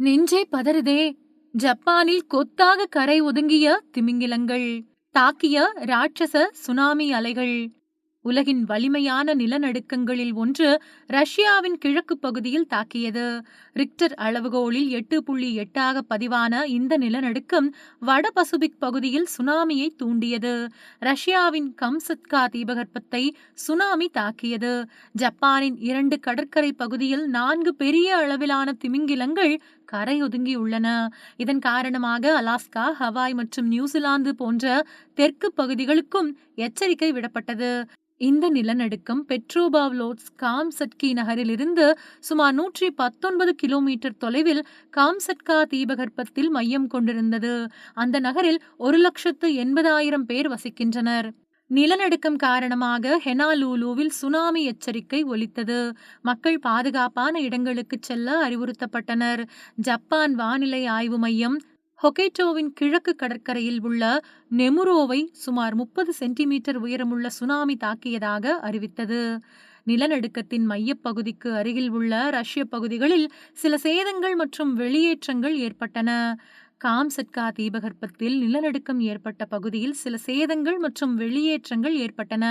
நெஞ்சே பதறுதே. ஜப்பானில் கொத்தாக கரை ஒதுங்கிய திமிங்கிலங்கள் தாக்கிய ராட்சச சுனாமி அலைகள். உலகின் வலிமையான நிலநடுக்கங்களில் ஒன்று ரஷ்யாவின் கிழக்கு பகுதியில் தாக்கியது. ரிக்டர் அளவுகோலில் எட்டு புள்ளி எட்டாக பதிவான இந்த நிலநடுக்கம் வட பசுபிக் பகுதியில் சுனாமியை தூண்டியது. ரஷ்யாவின் கம்சத்கா தீபகற்பத்தை சுனாமி தாக்கியது. ஜப்பானின் இரண்டு கடற்கரை பகுதியில் நான்கு பெரிய அளவிலான திமிங்கிலங்கள் கரை ஒதுங்கியுள்ளன இதன் காரணமாக அலாஸ்கா ஹவாய் மற்றும் நியூசிலாந்து போன்ற தெற்கு பகுதிகளுக்கும் எச்சரிக்கை விடப்பட்டது. இந்த நிலநடுக்கம் பெட்ரோபாவ்லோட்ஸ் காம்சட்கி நகரிலிருந்து சுமார் நூற்றி பத்தொன்பது கிலோமீட்டர் தொலைவில் காம்சட்கா தீபகற்பத்தில் மையம் கொண்டிருந்தது. அந்த நகரில் ஒரு லட்சத்து எண்பதாயிரம் பேர் வசிக்கின்றனர். நிலநடுக்கம் காரணமாக ஹெனாலூலுவில் சுனாமி எச்சரிக்கை ஒலித்தது. மக்கள் பாதுகாப்பான இடங்களுக்கு செல்ல அறிவுறுத்தப்பட்டனர். ஜப்பான் வானிலை ஆய்வு மையம் ஹொகேட்டோவின் கிழக்கு கடற்கரையில் உள்ள நெமுரோவை சுமார் முப்பது சென்டிமீட்டர் உயரமுள்ள சுனாமி தாக்கியதாக அறிவித்தது. நிலநடுக்கத்தின் மையப்பகுதிக்கு அருகில் உள்ள ரஷ்ய பகுதிகளில் சில சேதங்கள் மற்றும் வெளியேற்றங்கள் ஏற்பட்டன. காம்சட்கா தீபகற்பத்தில் நிலநடுக்கம் ஏற்பட்ட பகுதியில் சில சேதங்கள் மற்றும் வெளியேற்றங்கள் ஏற்பட்டன.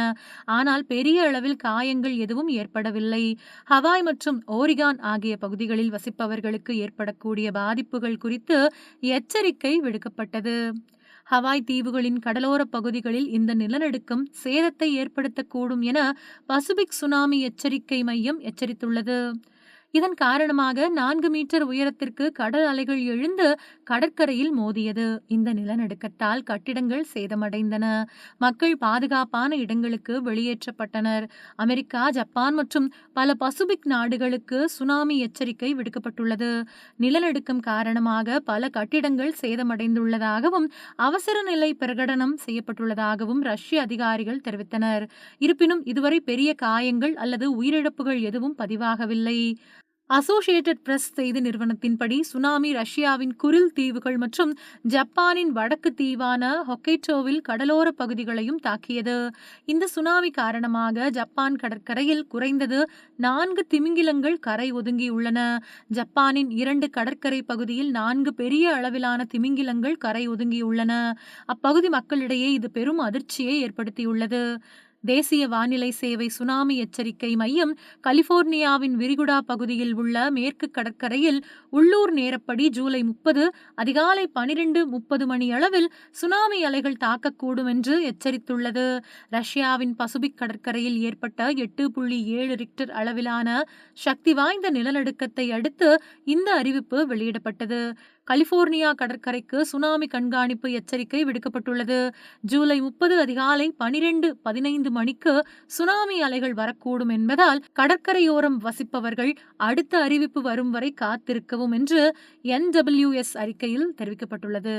ஆனால் பெரிய அளவில் காயங்கள் எதுவும் ஏற்படவில்லை. ஹவாய் மற்றும் ஓரிகான் ஆகிய பகுதிகளில் வசிப்பவர்களுக்கு ஏற்படக்கூடிய பாதிப்புகள் குறித்து எச்சரிக்கை விடுக்கப்பட்டது. ஹவாய் தீவுகளின் கடலோர பகுதிகளில் இந்த நிலநடுக்கம் சேதத்தை ஏற்படுத்தக்கூடும் என பசிபிக் சுனாமி எச்சரிக்கை மையம் எச்சரித்துள்ளது. இதன் காரணமாக நான்கு மீட்டர் உயரத்திற்கு கடல் அலைகள் எழுந்து கடற்கரையில் மோதியது. இந்த நிலநடுக்கத்தால் கட்டிடங்கள் சேதமடைந்தன. மக்கள் பாதுகாப்பான இடங்களுக்கு வெளியேற்றப்பட்டனர். அமெரிக்கா ஜப்பான் மற்றும் பல பசுபிக் நாடுகளுக்கு சுனாமி எச்சரிக்கை விடுக்கப்பட்டுள்ளது. நிலநடுக்கம் காரணமாக பல கட்டிடங்கள் சேதமடைந்துள்ளதாகவும் அவசர நிலை பிரகடனம் செய்யப்பட்டுள்ளதாகவும் ரஷ்ய அதிகாரிகள் தெரிவித்தனர். இருப்பினும் இதுவரை பெரிய காயங்கள் அல்லது உயிரிழப்புகள் எதுவும் பதிவாகவில்லை. அசோசியேட்டட் பிரஸ் செய்தி நிறுவனத்தின்படி சுனாமி ரஷ்யாவின் குரில் தீவுகள் மற்றும் ஜப்பானின் வடக்கு தீவான ஹொக்கைட்டோவில் கடலோர பகுதிகளையும் தாக்கியது. இந்த சுனாமி காரணமாக ஜப்பான் கடற்கரையில் குறைந்தது நான்கு திமிங்கிலங்கள் கரை ஒதுங்கியுள்ளன. ஜப்பானின் இரண்டு கடற்கரை பகுதியில் நான்கு பெரிய அளவிலான திமிங்கிலங்கள் கரை ஒதுங்கியுள்ளன. அப்பகுதி மக்களிடையே இது பெரும் அதிர்ச்சியை ஏற்படுத்தியுள்ளது. தேசிய வானிலை சேவை சுனாமி எச்சரிக்கை மையம் கலிபோர்னியாவின் விரிகுடா பகுதியில் உள்ள மேற்கு கடற்கரையில் உள்ளூர் நேரப்படி ஜூலை முப்பது அதிகாலை பனிரெண்டு முப்பது மணி அளவில் சுனாமி அலைகள் தாக்கக்கூடும் என்று எச்சரித்துள்ளது. ரஷ்யாவின் பசுபிக் கடற்கரையில் ஏற்பட்ட எட்டு புள்ளி ஏழு ரிக்டர் அளவிலான சக்தி வாய்ந்த நிலநடுக்கத்தை அடுத்து இந்த அறிவிப்பு வெளியிடப்பட்டது. கலிபோர்னியா கடற்கரைக்கு சுனாமி கண்காணிப்பு எச்சரிக்கை விடுக்கப்பட்டுள்ளது. ஜூலை முப்பது அதிகாலை பனிரெண்டு பதினைந்து மணிக்கு சுனாமி அலைகள் வரக்கூடும் என்பதால் கடற்கரையோரம் வசிப்பவர்கள் அடுத்த அறிவிப்பு வரும் வரை காத்திருக்கவும் என்று என்டபிள்யூஎஸ் அறிக்கையில் தெரிவிக்கப்பட்டுள்ளது.